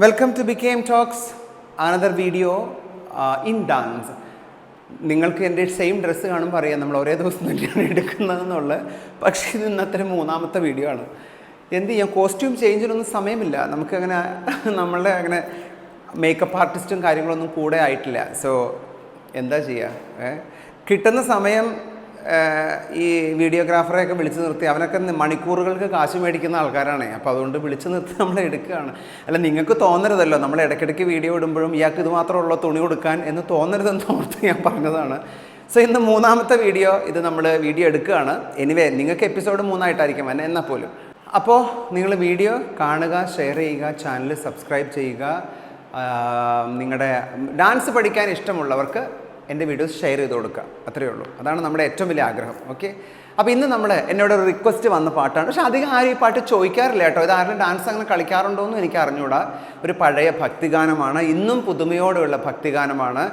Welcome to became talks another video in dance നിങ്ങൾക്ക് എന്റെ same dress കാണുമ്പോൾ അറിയാം നമ്മൾ ഒരേ ദിവസം തന്നെയാണ് എടുക്കുന്നതെന്നുള്ളത്. പക്ഷേ ഇത് ഇന്നത്തെ മൂന്നാമത്തെ വീഡിയോ ആണ്. എന്ത് ചെയ്യാം? കോസ്റ്റ്യൂം ചേഞ്ചിനൊന്നും സമയമില്ല. നമുക്കങ്ങനെ നമ്മളുടെ അങ്ങനെ മേക്കപ്പ് ആർട്ടിസ്റ്റും കാര്യങ്ങളൊന്നും കൂടെ ആയിട്ടില്ല. സോ എന്താ ചെയ്യുക കിട്ടുന്ന സമയം ഈ വീഡിയോഗ്രാഫറെയൊക്കെ വിളിച്ചു നിർത്തി. അവനൊക്കെ മണിക്കൂറുകൾക്ക് കാശ് മേടിക്കുന്ന ആൾക്കാരാണ്. അപ്പോൾ അതുകൊണ്ട് വിളിച്ചു നിർത്തി നമ്മൾ എടുക്കുകയാണ്. അല്ല നിങ്ങൾക്ക് തോന്നരുതല്ലോ. നമ്മൾ ഇടയ്ക്കിടയ്ക്ക് വീഡിയോ ഇടുമ്പോഴും ഇയാൾക്ക് ഇത് മാത്രമുള്ള തുണി കൊടുക്കാൻ എന്ന് തോന്നരുതെന്ന് ഓർത്ത് ഞാൻ പറഞ്ഞതാണ്. സോ ഇന്ന് മൂന്നാമത്തെ വീഡിയോ ഇത് നമ്മൾ വീഡിയോ എടുക്കുകയാണ്. എനിവേ നിങ്ങൾക്ക് എപ്പിസോഡ് മൂന്നായിട്ടായിരിക്കും. എന്നെ എന്നാൽ പോലും. അപ്പോൾ നിങ്ങൾ വീഡിയോ കാണുക ഷെയർ ചെയ്യുക ചാനൽ സബ്സ്ക്രൈബ് ചെയ്യുക. നിങ്ങളുടെ ഡാൻസ് പഠിക്കാൻ ഇഷ്ടമുള്ളവർക്ക് എന്റെ വീഡിയോസ് ഷെയർ ചെയ്ത് കൊടുക്കുക. അത്രയേ ഉള്ളൂ. അതാണ് നമ്മുടെ ഏറ്റവും വലിയ ആഗ്രഹം. ഓക്കെ അപ്പോൾ ഇന്ന് നമ്മൾ എന്നോട് ഒരു റിക്വസ്റ്റ് വന്ന പാട്ടാണ്. പക്ഷേ അധികം ആരും ഈ പാട്ട് ചോദിക്കാറില്ല കേട്ടോ. ഇത് ആരുടെ ഡാൻസ് അങ്ങനെ കളിക്കാറുണ്ടോ എന്ന് എനിക്ക് അറിഞ്ഞൂടാ. ഒരു പഴയ ഭക്തിഗാനമാണ്. ഇന്നും പുതുമയോടെയുള്ള ഭക്തിഗാനമാണ്.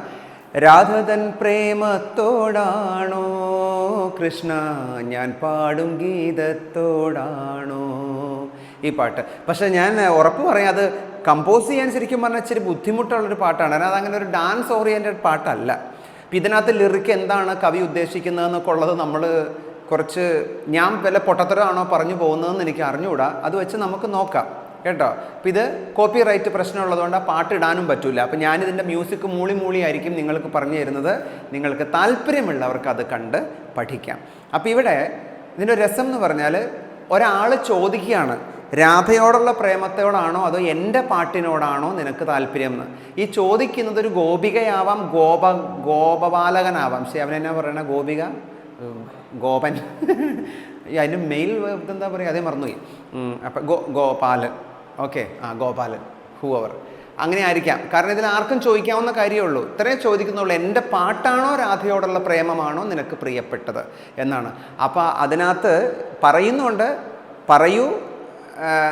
രാധതൻ പ്രേമത്തോടാണോ? കൃഷ്ണ ഞാൻ പാടും ഗീതത്തോടാണോ? ഈ പാട്ട്. പക്ഷേ ഞാൻ ഉറപ്പ് പറയാം അത് കമ്പോസ് ചെയ്യാൻ ശരിക്കും പറഞ്ഞാൽ ഇച്ചിരി ബുദ്ധിമുട്ടുള്ളൊരു പാട്ടാണ്. കാരണം അതങ്ങനെ ഒരു ഡാൻസ് ഓറിയന്റഡ് പാട്ടല്ല. അപ്പം ഇതിനകത്ത് ലിറിക്ക് എന്താണ് കവി ഉദ്ദേശിക്കുന്നതെന്നൊക്കെ ഉള്ളത് നമ്മൾ കുറച്ച് ഞാൻ വല്ല പൊട്ടത്തരമാണോ പറഞ്ഞു പോകുന്നതെന്ന് എനിക്ക് അറിഞ്ഞുകൂടാ. അത് വെച്ച് നമുക്ക് നോക്കാം കേട്ടോ? അപ്പം ഇത് കോപ്പി റൈറ്റ് പ്രശ്നമുള്ളതുകൊണ്ട് ആ പാട്ട് ഇടാനും പറ്റില്ല അപ്പം ഞാനിതിന്റെ മ്യൂസിക് മൂളി മൂളി ആയിരിക്കും നിങ്ങൾക്ക് പറഞ്ഞു തരുന്നത്. നിങ്ങൾക്ക് താല്പര്യമുള്ളവർക്ക് അത് കണ്ട് പഠിക്കാം. അപ്പം ഇവിടെ ഇതിന്റെ രസം എന്ന് പറഞ്ഞാൽ ഒരാൾ ചോദിക്കുകയാണ് രാധയോടുള്ള പ്രേമത്തോടാണോ അതോ എന്റെ പാട്ടിനോടാണോ നിനക്ക് താല്പര്യം എന്ന് ഈ ചോദിക്കുന്നത് ഒരു ഗോപികയാവാം ഗോപ ഗോപബാലകനാവാം. ശരി അവനെന്നാ പറയണ? ഗോപിക? ഗോപൻ. അതിന് മെയിൽ എന്താ പറയുക? അതേ മറന്നുപോയി. അപ്പം ഗോ ഗോപാലൻ. ഓക്കെ. ആ ഗോപാലൻ. ഹൂ അവർ അങ്ങനെ ആയിരിക്കാം. കാരണം ഇതിൽ ആർക്കും ചോദിക്കാവുന്ന കാര്യമേ ഉള്ളൂ ഇത്രയും ചോദിക്കുന്നുള്ളൂ. എന്റെ പാട്ടാണോ രാധയോടുള്ള പ്രേമമാണോ നിനക്ക് പ്രിയപ്പെട്ടത്? എന്നാണ്. അപ്പോൾ അതിനകത്ത് പറയുന്നുണ്ട് പറയൂ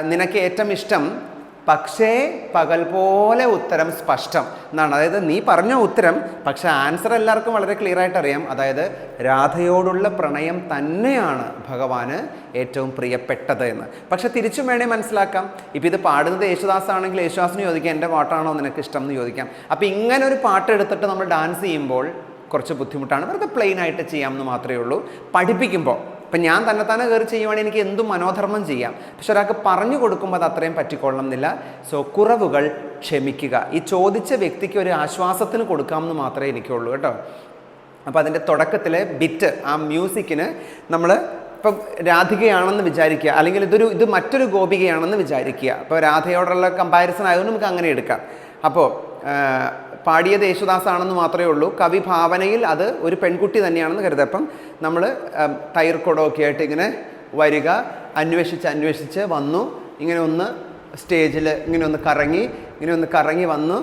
നിനക്ക് ഏറ്റവും ഇഷ്ടം പക്ഷേ പകൽ പോലെ ഉത്തരം സ്പഷ്ടം എന്നാണ്. അതായത് നീ പറഞ്ഞ ഉത്തരം പക്ഷേ ആൻസർ എല്ലാവർക്കും വളരെ ക്ലിയർ ആയിട്ട് അറിയാം. അതായത് രാധയോടുള്ള പ്രണയം തന്നെയാണ് ഭഗവാന് ഏറ്റവും പ്രിയപ്പെട്ടത് എന്ന്. പക്ഷെ തിരിച്ചും വേണേ മനസ്സിലാക്കാം. ഇപ്പം ഇത് പാടുന്നത് യേശുദാസ് ആണെങ്കിൽ യേശുദാസിന് ചോദിക്കാം എന്റെ പാട്ടാണോ നിനക്ക് ഇഷ്ടം? എന്ന് ചോദിക്കാം. അപ്പോൾ ഇങ്ങനെ ഒരു പാട്ട് എടുത്തിട്ട് നമ്മൾ ഡാൻസ് ചെയ്യുമ്പോൾ കുറച്ച് ബുദ്ധിമുട്ടാണ്. വെറുതെ പ്ലെയിൻ ആയിട്ട് ചെയ്യാമെന്ന് മാത്രമേ ഉള്ളൂ. പഠിപ്പിക്കുമ്പോൾ ഇപ്പം ഞാൻ തന്നെ തന്നെ കയറി ചെയ്യുവാണെങ്കിൽ എനിക്ക് എന്തും മനോധർമ്മം ചെയ്യാം. പക്ഷെ ഒരാൾക്ക് പറഞ്ഞു കൊടുക്കുമ്പോൾ അത് അത്രയും പറ്റിക്കൊള്ളണം എന്നില്ല സോ കുറവുകൾ ക്ഷമിക്കുക. ഈ ചോദിച്ച വ്യക്തിക്ക് ഒരു ആശ്വാസത്തിന് കൊടുക്കാമെന്ന് മാത്രമേ എനിക്കുള്ളൂ കേട്ടോ. അപ്പോൾ അതിന്റെ തുടക്കത്തിലെ ബിറ്റ് ആ മ്യൂസിക്കിന് നമ്മൾ ഇപ്പം രാധികയാണെന്ന് വിചാരിക്കുക. അല്ലെങ്കിൽ ഇതൊരു ഇത് മറ്റൊരു ഗോപികയാണെന്ന് വിചാരിക്കുക. അപ്പോൾ രാധയോടുള്ള കമ്പാരിസൺ ആയതുകൊണ്ട് നമുക്ക് അങ്ങനെ എടുക്കാം. അപ്പോൾ പാടിയത് യേശുദാസാണെന്ന് മാത്രമേ ഉള്ളൂ. കവി ഭാവനയിൽ അത് ഒരു പെൺകുട്ടി തന്നെയാണെന്ന് കരുതുക. അപ്പം നമ്മൾ തൈർക്കുടമൊക്കെ ആയിട്ട് ഇങ്ങനെ വരിക അന്വേഷിച്ച് അന്വേഷിച്ച് വന്നു. ഇങ്ങനെ ഒന്ന് സ്റ്റേജിൽ ഇങ്ങനെ ഒന്ന് കറങ്ങി ഇങ്ങനെ ഒന്ന് കറങ്ങി വന്നു.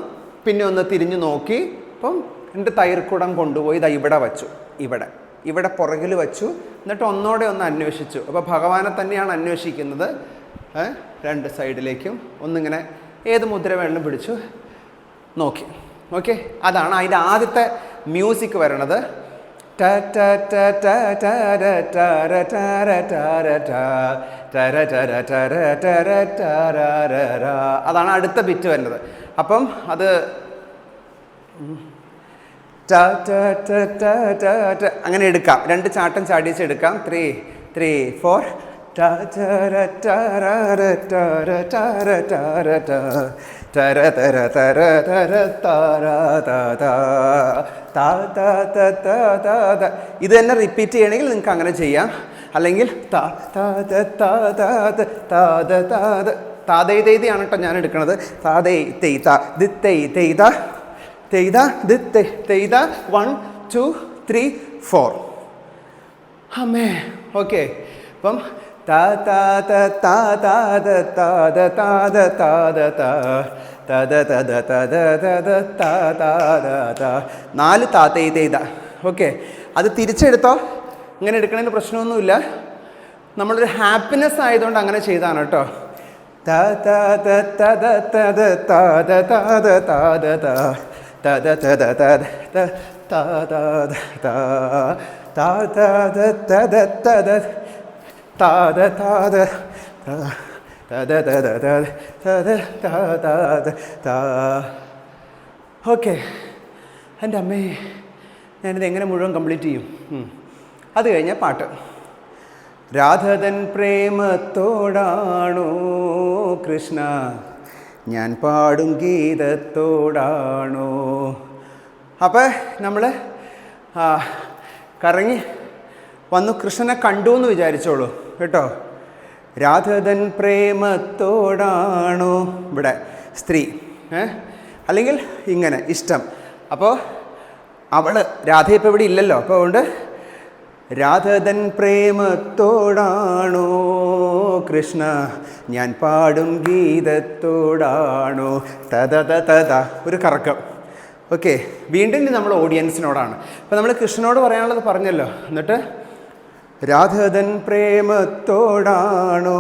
പിന്നെ ഒന്ന് തിരിഞ്ഞു നോക്കി. അപ്പം എന്റെ തൈർക്കുടം കൊണ്ടുപോയി ഇതാ ഇവിടെ വച്ചു. ഇവിടെ. ഇവിടെ പുറകിൽ വച്ചു. എന്നിട്ട് ഒന്നോടെ ഒന്ന് അന്വേഷിച്ചു. അപ്പോൾ ഭഗവാനെ തന്നെയാണ് അന്വേഷിക്കുന്നത്. രണ്ട് സൈഡിലേക്കും ഒന്നിങ്ങനെ ഏത് മുദ്ര വേണമെങ്കിലും പിടിച്ചു നോക്കി. ഓക്കെ അതാണ് അതിന്റെ ആദ്യത്തെ മ്യൂസിക് വരണത് അതാണ് അടുത്ത ബിറ്റ് വരുന്നത് അപ്പം അത് അങ്ങനെ എടുക്കാം രണ്ട് ചാട്ടം ചാടിച്ച് എടുക്കാം ത്രീ ത്രീ ഫോർ ടാ തര തര തര തര താര താ ഇത് തന്നെ റിപ്പീറ്റ് ചെയ്യണമെങ്കിൽ നിങ്ങൾക്ക് അങ്ങനെ ചെയ്യാം അല്ലെങ്കിൽ താ താ താ താ താ താ താതൈ തൈതയാണ് കേട്ടോ ഞാൻ എടുക്കുന്നത് താതൈ തെയ്ത ദിത്തൈ തെയ്ത തെയ്ത ദിത്തൈ തെയ്ത വൺ ടു ത്രീ ഫോർ അമ്മേ ഓക്കെ അപ്പം നാല് താത്ത ഇതേത ഓക്കെ അത് തിരിച്ചെടുത്തോ ഇങ്ങനെ എടുക്കണതിന് പ്രശ്നമൊന്നുമില്ല നമ്മളൊരു ഹാപ്പിനെസ് ആയതുകൊണ്ട് അങ്ങനെ ചെയ്താണ് കേട്ടോ താ ഓക്കെ എന്റെ അമ്മേ ഞാനിത് എങ്ങനെ മുഴുവൻ കംപ്ലീറ്റ് ചെയ്യും അത് കഴിഞ്ഞാൽ പാട്ട് രാധതൻ പ്രേമത്തോടാണോ കൃഷ്ണ ഞാൻ പാടും ഗീതത്തോടാണോ അപ്പോൾ നമ്മൾ കറങ്ങി വന്നു കൃഷ്ണനെ കണ്ടു എന്ന് വിചാരിച്ചോളൂ. കേട്ടോ? രാധതൻ പ്രേമത്തോടാണോ? ഇവിടെ സ്ത്രീ. അല്ലെങ്കിൽ ഇങ്ങനെ ഇഷ്ടം. അപ്പോൾ അവൾ രാധ ഇപ്പോൾ ഇവിടെ ഇല്ലല്ലോ. അപ്പോൾ അതുകൊണ്ട് രാധതൻ പ്രേമത്തോടാണോ? കൃഷ്ണ ഞാൻ പാടും ഗീതത്തോടാണോ? തത തത ഒരു കറക്കം. ഓക്കെ വീണ്ടും നമ്മൾ ഓഡിയൻസിനോടാണ് അപ്പോൾ നമ്മൾ കൃഷ്ണനോട് പറയാനുള്ളത് പറഞ്ഞല്ലോ. എന്നിട്ട് രാധതൻ പ്രേമത്തോടാണോ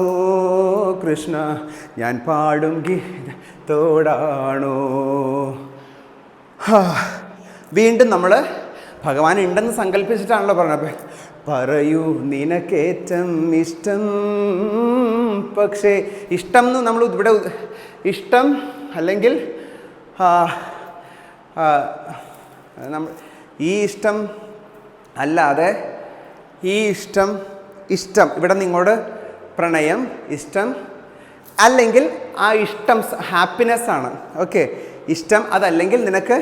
കൃഷ്ണ? ഞാൻ പാടും ഗീതത്തോടാണോ? വീണ്ടും നമ്മൾ ഭഗവാൻ ഉണ്ടെന്ന് സങ്കല്പിച്ചിട്ടാണല്ലോ പറഞ്ഞത്. പറയൂ നിനക്കേറ്റം ഇഷ്ടം. പക്ഷേ ഇഷ്ടം എന്ന് നമ്മൾ ഇവിടെ ഇഷ്ടം അല്ലെങ്കിൽ നമ്മൾ ഈ ഇഷ്ടം അല്ലാതെ ഈ ഇഷ്ടം ഇഷ്ടം ഇവിടെ നിങ്ങളോട് പ്രണയം ഇഷ്ടം അല്ലെങ്കിൽ ആ ഇഷ്ടം ഹാപ്പിനെസ് ആണ്. ഓക്കെ ഇഷ്ടം അതല്ലെങ്കിൽ നിനക്ക്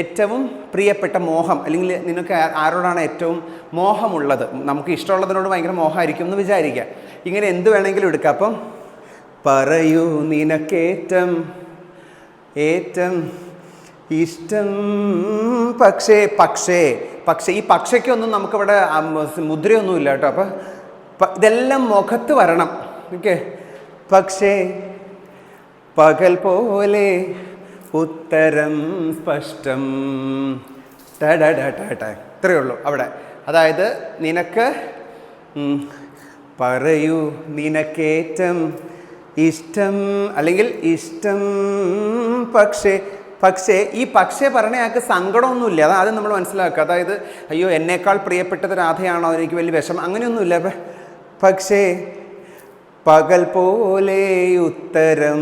ഏറ്റവും പ്രിയപ്പെട്ട മോഹം അല്ലെങ്കിൽ നിനക്ക് ആരോടാണ് ഏറ്റവും മോഹമുള്ളത്? നമുക്ക് ഇഷ്ടമുള്ളതിനോട് ഭയങ്കര മോഹമായിരിക്കും എന്ന് വിചാരിക്കുക ഇങ്ങനെ എന്ത് വേണമെങ്കിലും എടുക്കാം. അപ്പം പറയൂ നിനക്കേറ്റം ഏറ്റം ഇഷ്ടം പക്ഷേ പക്ഷേ പക്ഷേ ഈ പക്ഷയ്ക്കൊന്നും നമുക്കിവിടെ മുദ്രയൊന്നും ഇല്ല കേട്ടോ. അപ്പം ഇതെല്ലാം മുഖത്ത് വരണം. ഓക്കെ? പക്ഷേ പകൽ പോലെ ഉത്തരം സ്പഷ്ടം. ടടടടട. ഇത്രയേ ഉള്ളൂ അവിടെ. അതായത് നിനക്ക് പറയൂ നിനക്കേറ്റം ഇഷ്ടം. അല്ലെങ്കിൽ ഇഷ്ടം പക്ഷേ പക്ഷേ ഈ പക്ഷേ പറഞ്ഞ ആൾക്ക് സങ്കടമൊന്നുമില്ല. അത് ആദ്യം നമ്മൾ മനസ്സിലാക്കുക. അതായത് അയ്യോ എന്നേക്കാൾ പ്രിയപ്പെട്ടത് രാധയാണോ? എനിക്ക് വലിയ വിഷമം. അങ്ങനെയൊന്നുമില്ല. പക്ഷേ പകൽ പോലെ ഉത്തരം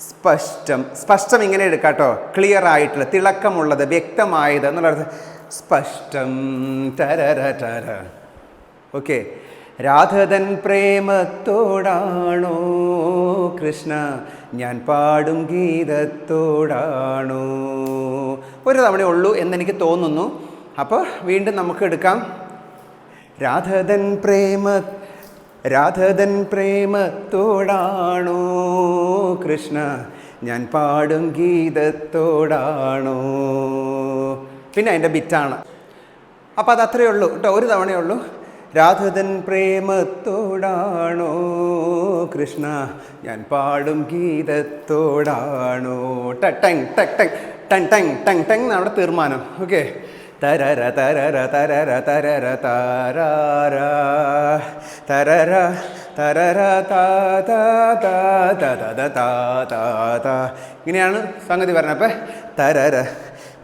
സ്പഷ്ടം സ്പഷ്ടം ഇങ്ങനെ എടുക്കാം കേട്ടോ. ക്ലിയർ ആയിട്ടുള്ള തിളക്കമുള്ളത് വ്യക്തമായത് എന്നുള്ള സ്പഷ്ടം ടര ടര ഓക്കെ രാധതൻ പ്രേമത്തോടാണോ കൃഷ്ണ? ഞാൻ പാടും ഗീതത്തോടാണോ? ഒരു തവണ ഉള്ളൂ എന്നെനിക്ക് തോന്നുന്നു. അപ്പോൾ വീണ്ടും നമുക്ക് എടുക്കാം. രാധതൻ പ്രേമ രാധതൻ പ്രേമത്തോടാണോ കൃഷ്ണ? ഞാൻ പാടും ഗീതത്തോടാണോ? പിന്നെ അതിന്റെ ബിറ്റാണ്. അപ്പോൾ അത് അത്രയേ ഉള്ളൂ കേട്ടോ ഒരു തവണയേ ഉള്ളൂ. രാധതൻ പ്രേമത്തോടാണോ? കൃഷ്ണ ഞാൻ പാടും ഗീതത്തോടാണോ? ടങ് ടക് ടങ് ടങ് ടങ് ടങ് ടങ് എന്നാണ് അവിടെ തീർമാനം ഓക്കെ. തരര തരര തരര തരര താരാര തരര തരര ഇങ്ങനെയാണ് സംഗതി പറഞ്ഞത്. അപ്പം തരര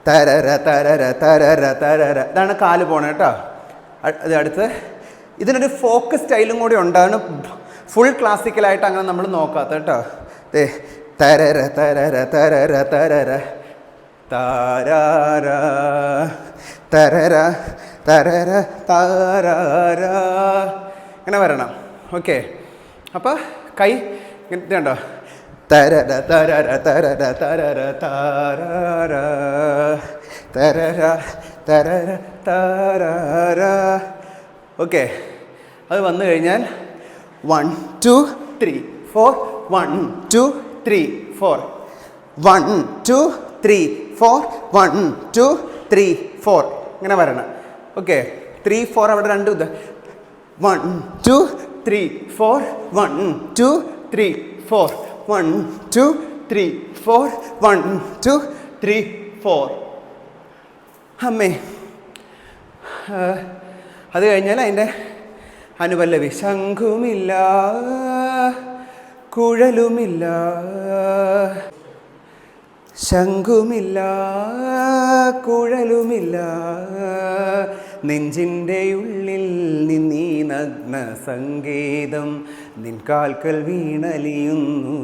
തരര തരര തരര തരര ഇതാണ് കാൽ പോണേട്ടോ അത് അടുത്ത് ഇതിനൊരു ഫോക്ക് സ്റ്റൈലും കൂടി ഉണ്ടാണ് ഫുൾ ക്ലാസിക്കലായിട്ട് അങ്ങനെ നമ്മൾ നോക്കാത്ത കേട്ടോ. ദേ തരര തരര തരര തരര താരാര തരര തരര താരാര. ഇങ്ങനെ വരണം. ഓക്കെ അപ്പോൾ കൈ ഇങ്ങനെ ഉണ്ടോ തരര തരര തരര തരര താരാര. തരര തരര താരാര. ഓക്കെ അത് വന്നു കഴിഞ്ഞാൽ one two three four one two three four one two three four one two three four ഇങ്ങനെ വരണം. ഓക്കെ ത്രീ ഫോർ അവിടെ രണ്ട് ഇത്. One two three four one two three four one two three four one two three four അമ്മേ. അത് കഴിഞ്ഞാൽ അതിന്റെ അനുപല്ലവി ശംഖുമില്ല കുഴലുമില്ല ശംഖുമില്ല കുഴലുമില്ല. നെഞ്ചിന്റെ ഉള്ളിൽ നിന്നീ നഗ്ന സംഗീതം നിൻ കാൽക്കൽ വീണലിയുന്നു.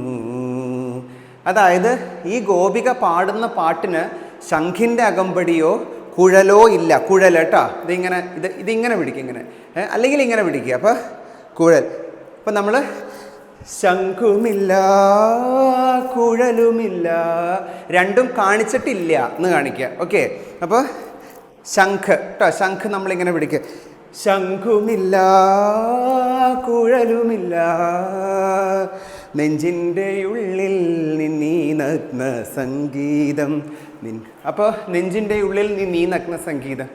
അതായത് ഈ ഗോപിക പാടുന്ന പാട്ടിന് ശംഖിന്റെ അകമ്പടിയോ കുഴലോ ഇല്ല. കുഴൽ കേട്ടോ. ഇതിങ്ങനെ ഇത് ഇതിങ്ങനെ പിടിക്കുക ഇങ്ങനെ. അല്ലെങ്കിൽ ഇങ്ങനെ പിടിക്കുക അപ്പോൾ കുഴൽ. അപ്പം നമ്മൾ ശംഖുമില്ല കുഴലുമില്ല രണ്ടും കാണിച്ചിട്ടില്ല എന്ന് കാണിക്കുക ഓക്കെ? അപ്പോൾ ശംഖ് കേട്ടോ ശംഖ് നമ്മളിങ്ങനെ പിടിക്കുക ശംഖുമില്ല കുഴലുമില്ല നെഞ്ചിന്റെ ഉള്ളിൽ നിന്നീ നഗ്ന സംഗീതം നിൻ അപ്പോൾ നെഞ്ചിന്റെ ഉള്ളിൽ നീ നീ നഗ്ന സംഗീതം.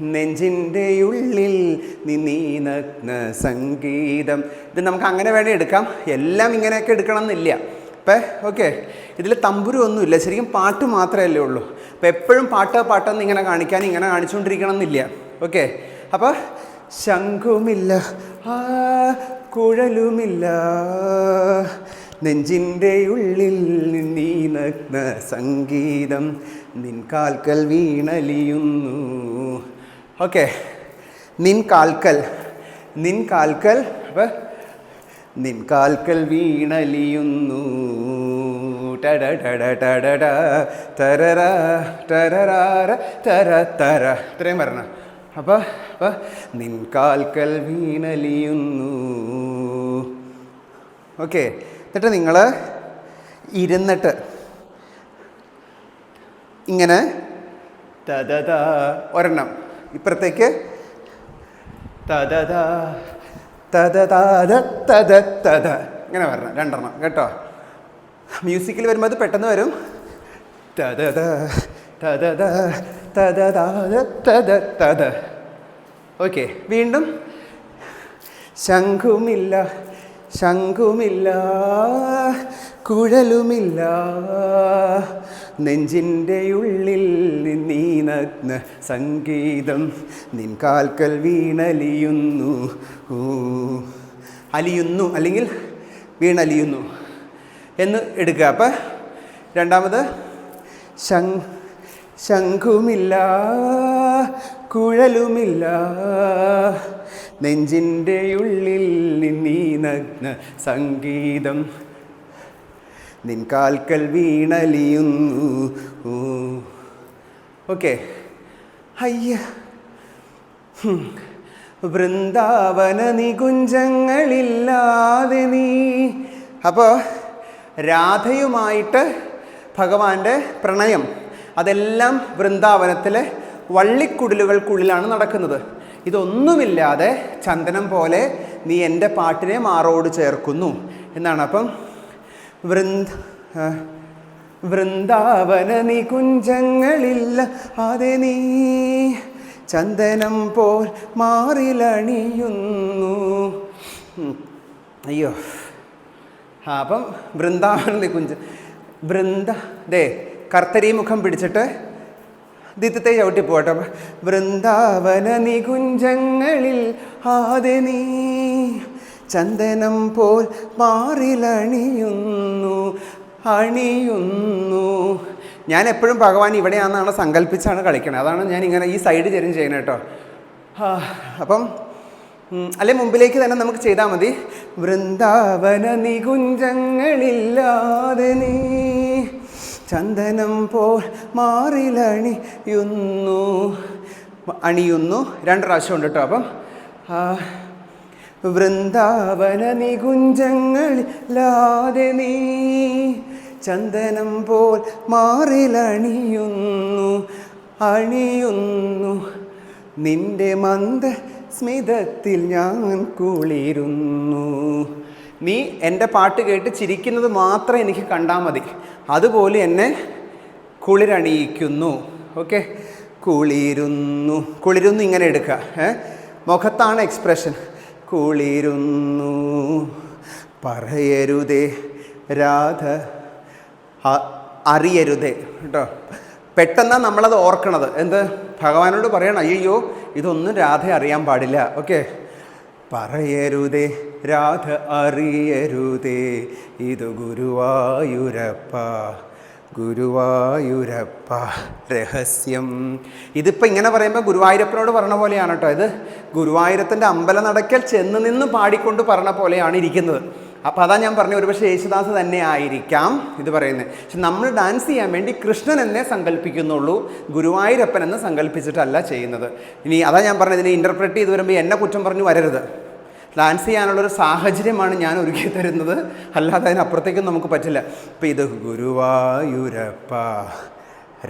നെഞ്ചിന്റെ ഉള്ളിൽ നീ നീ നഗ്ന സംഗീതം. ഇത് നമുക്ക് അങ്ങനെ വേണേൽ എടുക്കാം. എല്ലാം ഇങ്ങനെയൊക്കെ എടുക്കണം എന്നില്ല. അപ്പം ഓക്കെ. ഇതിൽ തമ്പുരു ഒന്നുമില്ല. ശരിക്കും പാട്ട് മാത്രമല്ലേ ഉള്ളൂ. അപ്പം എപ്പോഴും പാട്ട് പാട്ടെന്ന് ഇങ്ങനെ കാണിക്കാൻ ഇങ്ങനെ കാണിച്ചുകൊണ്ടിരിക്കണം എന്നില്ല. ഓക്കെ. അപ്പോൾ ശംഖുമില്ല ആ കുഴലുമില്ല നെഞ്ചിന്റെ ഉള്ളിൽ നീ നഗ്ന സംഗീതം നിൻ കാൽക്കൽ വീണലിയുന്നു. ഓക്കെ. നിൻ കാൽക്കൽ നിൻ കാൽക്കൽ നിൻ കാൽക്കൽ വീണലിയുന്നു. ടട ടട ടട തരറ ടരറാര തര തര ഇത്രയും വരണം. അപ്പോൾ അപ്പോൾ നിൻ കാൽക്കൽ വീണലിയുന്നു. ഓക്കെ. എന്നിട്ട് നിങ്ങൾ ഇരുന്നിട്ട് ഇങ്ങനെ ഒരെണ്ണം ഇപ്പുറത്തേക്ക് ഇങ്ങനെ വരണം രണ്ടെണ്ണം കേട്ടോ മ്യൂസിക്കിൽ വരുമ്പോൾ അത് പെട്ടെന്ന് വരും ഓക്കെ വീണ്ടും ശംഖുമില്ല ശംഖുമില്ല കുഴലുമില്ല. നെഞ്ചിന്റെ ഉള്ളിൽ നീ നഗ്ന സംഗീതം നിൻ കാൽക്കൽ വീണലിയുന്നു. അലിയുന്നു അല്ലെങ്കിൽ വീണലിയുന്നു എന്ന് എടുക്കുക. അപ്പം രണ്ടാമത് ശംഖുമില്ല കുഴലുമില്ല. നെഞ്ചിന്റെ ഉള്ളിൽ നിന്നീ നഗ്ന സംഗീതം. നിൻ കാൽക്കൽ വീണലിയുന്നു. ഓക്കെ. അയ്യ. വൃന്ദാവന നികുഞ്ചങ്ങളില്ലാതെ നീ. അപ്പോൾ രാധയുമായിട്ട് ഭഗവാന്റെ പ്രണയം അതെല്ലാം വൃന്ദാവനത്തിലെ വള്ളിക്കുടിലുകൾക്കുള്ളിലാണ് നടക്കുന്നത്. ഇതൊന്നുമില്ലാതെ ചന്ദനം പോലെ നീ എന്റെ പാട്ടിനെ മാറോട് ചേർക്കുന്നു എന്നാണ്. അപ്പം വൃന്ദ വൃന്ദാവന നികുഞ്ചങ്ങളില്ല അതെ നീ ചന്ദനം പോൽ മാറിലണിയുന്നു. അയ്യോ. ആ അപ്പം വൃന്ദാവന നികുഞ്ച വൃന്ദ ദേ കർത്തരി മുഖം പിടിച്ചിട്ട് ദിത്തത്തെ ചവിട്ടി പോട്ടെ വൃന്ദാവന നികുഞ്ചങ്ങളിൽ ആതെ നീ. ചന്ദനം പോൽ മാറിലണിയുന്നു അണിയുന്നു. ഞാൻ എപ്പോഴും ഭഗവാൻ ഇവിടെയാണെന്നാണ് സങ്കല്പിച്ചാണ് കളിക്കണത് അതാണ് ഞാൻ ഇങ്ങനെ ഈ സൈഡ് ചെരിഞ്ഞ് ചെയ്യുന്നത് കേട്ടോ. അപ്പം അല്ലെ മുമ്പിലേക്ക് തന്നെ നമുക്ക് ചെയ്താൽ മതി. വൃന്ദാവന നികുഞ്ചങ്ങളില്ലാതെ നീ. ചന്ദനം പോൽ മാറിലണിയുന്നു. അണിയുന്നു. രണ്ട് പ്രാവശ്യം ഉണ്ട് കേട്ടോ അപ്പം. വൃന്ദാവന നികുഞ്ചങ്ങളില്ലാതെ നീ ചന്ദനം പോൽ മാറിലണിയുന്നു. അണിയുന്നു. നിന്റെ മന്ദ സ്മിതത്തിൽ ഞാൻ കുളിരുന്നു. നീ എന്റെ പാട്ട് കേട്ട് ചിരിക്കുന്നത് മാത്രം എനിക്ക് കണ്ടാൽ മതി. അതുപോലെ എന്നെ കുളിരണിയിക്കുന്നു. ഓക്കെ? കുളിരുന്നു. കുളിരുന്നു ഇങ്ങനെ എടുക്കുക. ഏ? മുഖത്താണ് എക്സ്പ്രഷൻ കുളിരുന്നു. പറയരുതേ രാധ. അറിയരുതേ. കേട്ടോ? പെട്ടെന്നാണ് നമ്മളത് ഓർക്കണത്. എന്ത്? ഭഗവാനോട് പറയണം അയ്യോ ഇതൊന്നും രാധ അറിയാൻ പാടില്ല. ഓക്കെ? പറയരുതേ രാധ അറിയരുതേ. ഇത് ഗുരുവായൂരപ്പ ഗുരുവായൂരപ്പ രഹസ്യം. ഇതിപ്പോൾ ഇങ്ങനെ പറയുമ്പോൾ ഗുരുവായൂരപ്പനോട് പറഞ്ഞ പോലെയാണ് കേട്ടോ ഇത്. ഗുരുവായൂരത്തിന്റെ അമ്പലനടക്കൽ ചെന്ന് നിന്ന് പാടിക്കൊണ്ട് പറഞ്ഞ പോലെയാണ് ഇരിക്കുന്നത്. അപ്പോൾ അതാ ഞാൻ പറഞ്ഞു ഒരുപക്ഷെ യേശുദാസ് തന്നെ ആയിരിക്കാം ഇത് പറയുന്നത്. പക്ഷെ നമ്മൾ ഡാൻസ് ചെയ്യാൻ വേണ്ടി കൃഷ്ണൻ എന്നെ സങ്കല്പിക്കുന്നുള്ളൂ ഗുരുവായൂരപ്പൻ എന്ന് സങ്കല്പിച്ചിട്ടല്ല ചെയ്യുന്നത്. ഇനി അതാ ഞാൻ പറഞ്ഞത് ഇതിനെ ഇന്റർപ്രറ്റ് ചെയ്ത് വരുമ്പോൾ എന്നെ കുറ്റം പറഞ്ഞു വരരുത്. ഡാൻസ് ചെയ്യാനുള്ളൊരു സാഹചര്യമാണ് ഞാൻ ഒരുക്കി തരുന്നത്. അല്ലാതെ അതിനപ്പുറത്തേക്കും നമുക്ക് പറ്റില്ല. ഇപ്പം ഇത് ഗുരുവായൂരപ്പ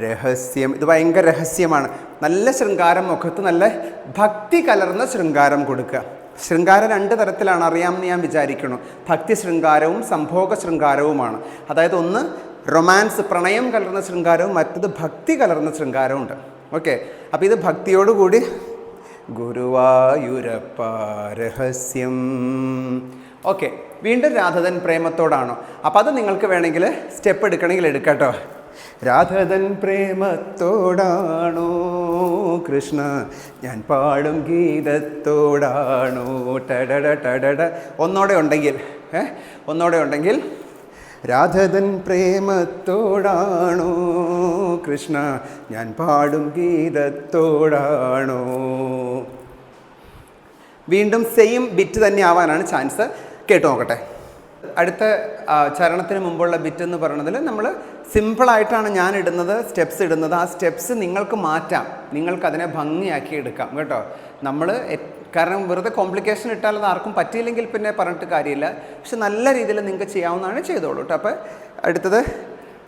രഹസ്യം ഇത് ഭയങ്കര രഹസ്യമാണ്. നല്ല ശൃംഗാരം മുഖത്ത് നല്ല ഭക്തി കലർന്ന ശൃംഗാരം കൊടുക്കുക. ശൃംഗാരം രണ്ട് തരത്തിലാണ് അറിയാമെന്ന് ഞാൻ വിചാരിക്കുന്നു. ഭക്തി ശൃംഗാരവും സംഭോഗ ശൃംഗാരവുമാണ്. അതായത് ഒന്ന് റൊമാൻസ് പ്രണയം കലർന്ന ശൃംഗാരവും മറ്റത് ഭക്തി കലർന്ന ശൃംഗാരവുമുണ്ട്. ഓക്കെ. അപ്പോൾ ഇത് ഭക്തിയോടുകൂടി ഗുരുവായൂരപ്പ രഹസ്യം. ഓക്കെ. വീണ്ടും രാധതൻ പ്രേമത്തോടാണോ. അപ്പോൾ അത് നിങ്ങൾക്ക് വേണമെങ്കിൽ സ്റ്റെപ്പ് എടുക്കണമെങ്കിൽ എടുക്കട്ടോ രാധതൻ പ്രേമത്തോടാണോ കൃഷ്ണ? ഞാൻ പാടും ഗീതത്തോടാണോ? ടടട ടടട. ഒന്നോടെ ഉണ്ടെങ്കിൽ ഒന്നോടെ ഉണ്ടെങ്കിൽ രാധതൻ പ്രേമത്തോടാണോ കൃഷ്ണ? ഞാൻ പാടും ഗീതത്തോടാണോ? വീണ്ടും സെയിം ബിറ്റ് തന്നെ ആവാനാണ് ചാൻസ് കേട്ടു നോക്കട്ടെ. അടുത്ത ചരണത്തിന് മുമ്പുള്ള ബിറ്റ് എന്ന് പറയുന്നതിൽ നമ്മൾ സിമ്പിളായിട്ടാണ് ഞാൻ ഇടുന്നത് സ്റ്റെപ്സ് ഇടുന്നത്. ആ സ്റ്റെപ്സ് നിങ്ങൾക്ക് മാറ്റാം. നിങ്ങൾക്ക് അതിനെ ഭംഗിയാക്കി എടുക്കാം കേട്ടോ. നമ്മൾ കാരണം വെറുതെ കോംപ്ലിക്കേഷൻ ഇട്ടാൽ അത് ആർക്കും പറ്റിയില്ലെങ്കിൽ പിന്നെ പറഞ്ഞിട്ട് കാര്യമില്ല. പക്ഷെ നല്ല രീതിയിൽ നിങ്ങൾക്ക് ചെയ്യാവുന്നതാണ് ചെയ്തോളൂ കേട്ടോ. അപ്പോൾ അടുത്തത്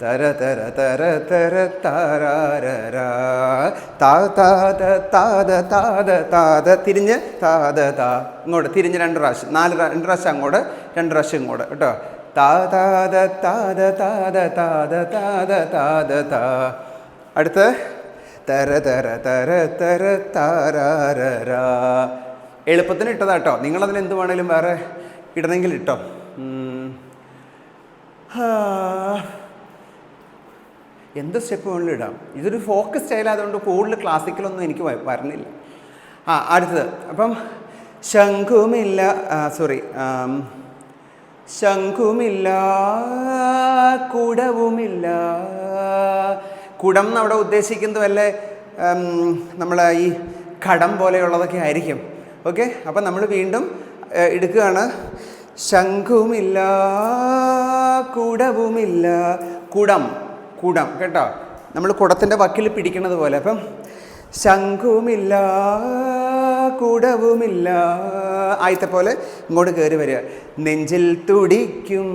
തര തര തര തര താരാര താത താത താത തിരിഞ്ഞ് താത താ ഇങ്ങോട്ട് തിരിഞ്ഞ് രണ്ട് പ്രാവശ്യം നാല് രണ്ട് പ്രാവശ്യം അങ്ങോട്ട് രണ്ട് പ്രാവശ്യം ഇങ്ങോട്ട് കേട്ടോ താത താത താത താത താത താത താ അടുത്ത് തര തര തര തര താരാര എളുപ്പത്തിന് ഇട്ടതാ കേട്ടോ നിങ്ങളതിൽ എന്ത് വേണേലും വേറെ ഇടണമെങ്കിൽ ഇട്ടോ ആ എന്ത് സ്റ്റെപ്പ് വേണമെങ്കിലും ഇടാം. ഇതൊരു ഫോക്കസ് സ്റ്റൈലായതുകൊണ്ട് കൂടുതൽ ക്ലാസിക്കലൊന്നും എനിക്ക് വരുന്നില്ല ആ അടുത്തത്. അപ്പം ശംഖുമില്ല സോറി ശംഖുമില്ല കുടവുമില്ല. കുടം എന്നവിടെ ഉദ്ദേശിക്കുന്നത് വല്ല നമ്മളെ ഈ കടം പോലെയുള്ളതൊക്കെ ആയിരിക്കും. ഓക്കെ അപ്പം നമ്മൾ വീണ്ടും എടുക്കുകയാണ്. ശംഖുമില്ല കുടവുമില്ല. കുടം. കുടം കേട്ടോ? നമ്മൾ കുടത്തിന്റെ വക്കിൽ പിടിക്കണത് പോലെ. അപ്പം ശംഖുമില്ല കുടവുമില്ല. ആയത്തെ പോലെ ഇങ്ങോട്ട് കയറി വരിക. നെഞ്ചിൽ തുടിക്കും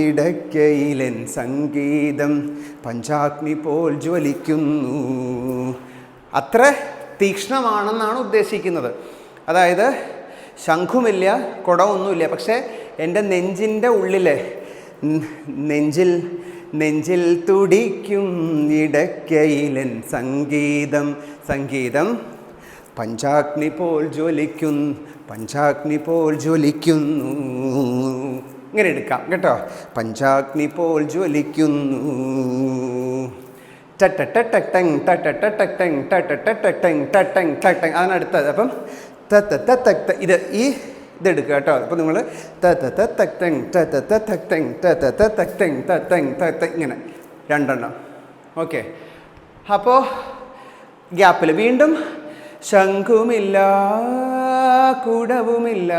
ഇടയ്ക്കയിലൻ സംഗീതം പഞ്ചാഗ്നി പോൽ ജ്വലിക്കുന്നു. അത്ര തീക്ഷ്ണമാണെന്നാണ് ഉദ്ദേശിക്കുന്നത്. അതായത് ശംഖുമില്ല കുടമൊന്നുമില്ല പക്ഷേ എന്റെ നെഞ്ചിന്റെ ഉള്ളിൽ നെഞ്ചിൽ നെഞ്ചിൽ തുടിക്കും ഇടക്കയിലൻ സംഗീതം സംഗീതം. പഞ്ചാഗ്നി പോൽ ജ്വലിക്കുന്നു പഞ്ചാഗ്നി പോൽ ജ്വലിക്കുന്നു. ഇങ്ങനെ എടുക്കാം കേട്ടോ. പഞ്ചാഗ്നി പോൽ ജ്വലിക്കുന്നു. ടട്ടട്ടട്ടങ് ടട്ടട്ടട്ടങ് ടട്ടട്ടട്ടങ് ടട്ടങ് ടട്ടങ് അതാണ് അടുത്തത്. അപ്പം തത്ത ഇത് ഈ ഇതെടുക്കുക കേട്ടോ അപ്പോൾ നിങ്ങൾ ഇങ്ങനെ രണ്ടെണ്ണം ഓക്കെ അപ്പോൾ ഗ്യാപ്പിൽ വീണ്ടും ശംഖുമില്ല കുടവുമില്ല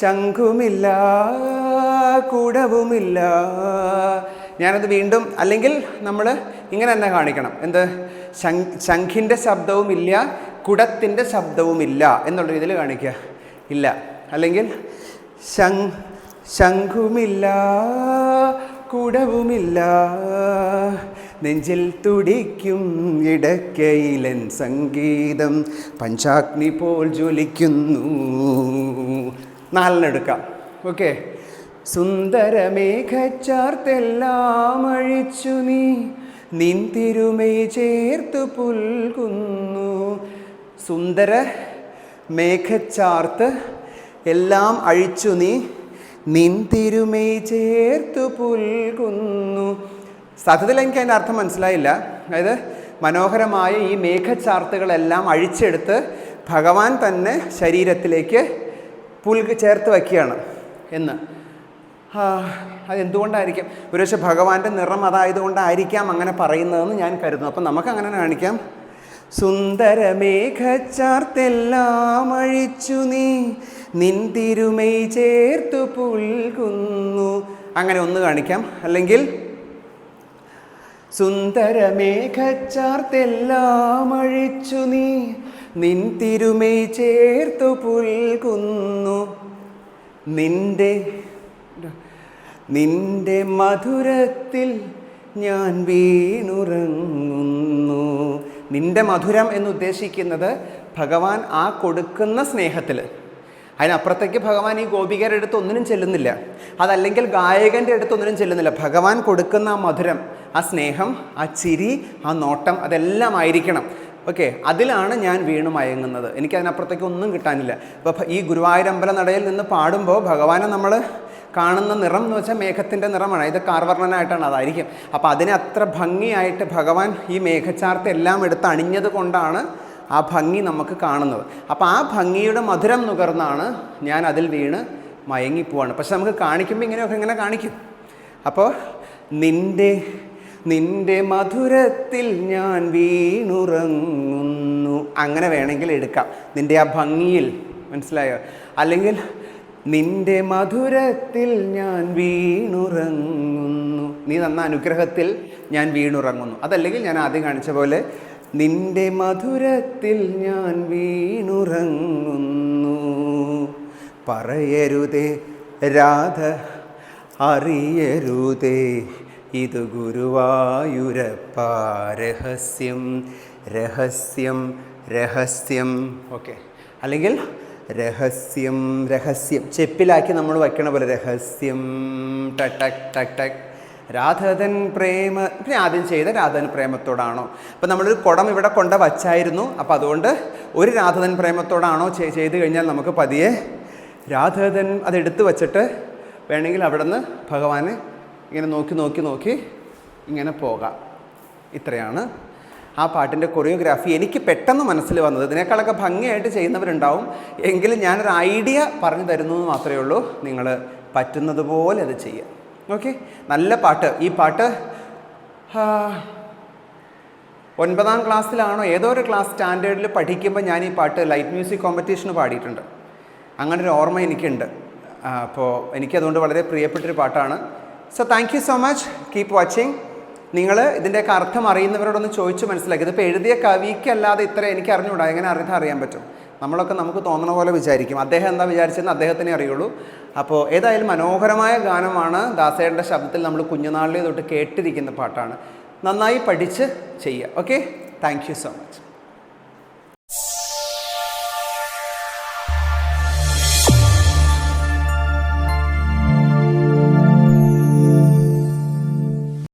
ശംഖുമില്ല കുടവുമില്ല ഞാനത് വീണ്ടും അല്ലെങ്കിൽ നമ്മൾ ഇങ്ങനെ തന്നെ കാണിക്കണം എന്ത് ശംഖ് ശംഖിന്റെ ശബ്ദവുമില്ല കുടത്തിന്റെ ശബ്ദവുമില്ല എന്നുള്ള രീതിയിൽ കാണിക്കുക ഇല്ല. അല്ലെങ്കിൽ ശംഖ് ശംഖുമില്ല കുടവുമില്ല. നെഞ്ചിൽ തുടിക്കും ഇടക്കയിലൻ സംഗീതം. പഞ്ചാഗ്നി പോൽ ജ്വലിക്കുന്നു. നാലിനെടുക്കാം. ഓക്കെ. സുന്ദരമേഘച്ചാർത്തെല്ലാം അഴിച്ചു നീ. ചേർത്ത് ചേർത്തു പുൽകുന്നു. സുന്ദര മേഘച്ചാർത്ത് എല്ലാം അഴിച്ചു നീ. നിൻ തിരുമൈ ചേർത്തു പുൽകുന്നു. സത്യത്തിൽ എനിക്ക് അതിന്റെ അർത്ഥം മനസ്സിലായില്ല. അതായത് മനോഹരമായ ഈ മേഘച്ചാർത്തുകളെല്ലാം അഴിച്ചെടുത്ത് ഭഗവാൻ തന്നെ ശരീരത്തിലേക്ക് പുൽക് ചേർത്ത് വയ്ക്കുകയാണ് എന്ന്. അതെന്തുകൊണ്ടായിരിക്കാം? ഒരു ഒരുപക്ഷെ ഭഗവാന്റെ നിറം അതായതുകൊണ്ടായിരിക്കാം അങ്ങനെ പറയുന്നതെന്ന് ഞാൻ കരുതുന്നു. അപ്പം നമുക്ക് അങ്ങനെ കാണിക്കാം. സുന്ദരമേഘച്ചാർത്തെല്ലാം അഴിച്ചു നീ. നിൻ ചേർത്തു പുൽകുന്നു. അങ്ങനെ ഒന്ന് കാണിക്കാം. അല്ലെങ്കിൽ സുന്ദരമേഘച്ചാർത്തെല്ലാം അഴിച്ചു നീ. നിൻ ചേർത്തു പുൽകുന്നു. നിന്റെ നിന്റെ മധുരത്തിൽ ഞാൻ വീണുറങ്ങുന്നു. നിന്റെ മധുരം എന്നുദ്ദേശിക്കുന്നത് ഭഗവാൻ ആ കൊടുക്കുന്ന സ്നേഹത്തിൽ. അതിനപ്പുറത്തേക്ക് ഭഗവാൻ ഈ ഗോപികരുടെ അടുത്ത് ഒന്നിനും ചെല്ലുന്നില്ല. അതല്ലെങ്കിൽ ഗായകന്റെ അടുത്ത് ഒന്നിനും ചെല്ലുന്നില്ല. ഭഗവാൻ കൊടുക്കുന്ന ആ മധുരം ആ സ്നേഹം ആ ചിരി ആ നോട്ടം അതെല്ലാം ആയിരിക്കണം. ഓക്കെ അതിലാണ് ഞാൻ വീണു മയങ്ങുന്നത്. എനിക്ക് അതിനപ്പുറത്തേക്ക് ഒന്നും കിട്ടാനില്ല. അപ്പോൾ ഈ ഗുരുവായൂരമ്പല നടയിൽ നിന്ന് പാടുമ്പോൾ ഭഗവാനെ നമ്മൾ കാണുന്ന നിറം എന്ന് വെച്ചാൽ മേഘത്തിന്റെ നിറമാണ്. ഇത് കാർവർണനായിട്ടാണ് അതായിരിക്കും. അപ്പോൾ അതിനെ അത്ര ഭംഗിയായിട്ട് ഭഗവാൻ ഈ മേഘച്ചാർത്ത് എല്ലാം എടുത്ത് അണിഞ്ഞത് കൊണ്ടാണ് ആ ഭംഗി നമുക്ക് കാണുന്നത്. അപ്പോൾ ആ ഭംഗിയുടെ മധുരം നുകർന്നാണ് ഞാൻ അതിൽ വീണ് മയങ്ങിപ്പോവാണ്. പക്ഷെ നമുക്ക് കാണിക്കുമ്പോൾ ഇങ്ങനെയൊക്കെ ഇങ്ങനെ കാണിക്കും. അപ്പോൾ നിന്റെ നിന്റെ മധുരത്തിൽ ഞാൻ വീണുറങ്ങുന്നു. അങ്ങനെ വേണമെങ്കിൽ എടുക്കാം. നിന്റെ ആ ഭംഗിയിൽ മനസ്സിലായോ? അല്ലെങ്കിൽ നിന്റെ മധുരത്തിൽ ഞാൻ വീണുറങ്ങുന്നു. നീ തന്ന അനുഗ്രഹത്തിൽ ഞാൻ വീണുറങ്ങുന്നു. അതല്ലെങ്കിൽ ഞാൻ ആദ്യം കാണിച്ച പോലെ നിന്റെ മധുരത്തിൽ ഞാൻ വീണുറങ്ങുന്നു. പറയരുതേ രാധ അറിയരുതേ. ഇത് ഗുരുവായൂരപ്പ രഹസ്യം രഹസ്യം രഹസ്യം. ഓക്കെ. അല്ലെങ്കിൽ രഹസ്യം രഹസ്യം. ചെപ്പിലാക്കി നമ്മൾ വയ്ക്കണ പോലെ രഹസ്യം. ടക് ടക് ടക് ടക്. രാധകൻ പ്രേമ പിന്നെ ആദ്യം ചെയ്ത രാധകൻ പ്രേമത്തോടാണോ? അപ്പം നമ്മളൊരു കുടം ഇവിടെ കൊണ്ട വച്ചായിരുന്നു. അപ്പം അതുകൊണ്ട് ഒരു രാധകൻ പ്രേമത്തോടാണോ ചെയ്ത് കഴിഞ്ഞാൽ നമുക്ക് പതിയെ രാധകൻ അതെടുത്ത് വച്ചിട്ട് വേണമെങ്കിൽ അവിടെ നിന്ന് ഭഗവാനെ ഇങ്ങനെ നോക്കി നോക്കി നോക്കി ഇങ്ങനെ പോകാം. ഇത്രയാണ് ആ പാട്ടിന്റെ കൊറിയോഗ്രാഫി എനിക്ക് പെട്ടെന്ന് മനസ്സിൽ വന്നത് ഇതിനേക്കാളൊക്കെ ഭംഗിയായിട്ട് ചെയ്യുന്നവരുണ്ടാവും. എങ്കിലും ഞാനൊരു ഐഡിയ പറഞ്ഞു തരുന്നു എന്ന് മാത്രമേ ഉള്ളൂ. നിങ്ങൾ പറ്റുന്നതുപോലെ അത് ചെയ്യുക. ഓക്കെ നല്ല പാട്ട്. ഈ പാട്ട് ഒൻപതാം ക്ലാസ്സിലാണോ? ഏതോ ഒരു ക്ലാസ് സ്റ്റാൻഡേർഡിൽ പഠിക്കുമ്പോൾ ഞാൻ ഈ പാട്ട് ലൈറ്റ് മ്യൂസിക് കോമ്പറ്റീഷന് പാടിയിട്ടുണ്ട്. അങ്ങനെ ഒരു ഓർമ്മ എനിക്കുണ്ട്. അപ്പോൾ എനിക്കതുകൊണ്ട് വളരെ പ്രിയപ്പെട്ടൊരു പാട്ടാണ്. So thank you so much keep watching നിങ്ങൾ ഇതിന്റെയൊക്കെ അർത്ഥം അറിയുന്നവരോടൊന്ന് ചോദിച്ച് മനസ്സിലാക്കി. ഇതിപ്പോൾ എഴുതിയ കവിക്കല്ലാതെ ഇത്ര എനിക്ക് അറിഞ്ഞുകൂടാ എങ്ങനെ അർത്ഥം അറിയാൻ പറ്റും? നമ്മളൊക്കെ നമുക്ക് തോന്നണ പോലെ വിചാരിക്കും. അദ്ദേഹം എന്താ വിചാരിച്ചതെന്ന് അദ്ദേഹത്തിനെ അറിയുള്ളൂ. അപ്പോൾ ഏതായാലും മനോഹരമായ ഗാനമാണ് ദാസേട്ടന്റെ ശബ്ദത്തിൽ നമ്മൾ കുഞ്ഞുനാളിലേ തൊട്ട് കേട്ടിരിക്കുന്ന പാട്ടാണ്. നന്നായി പഠിച്ച് ചെയ്യുക. Okay thank so much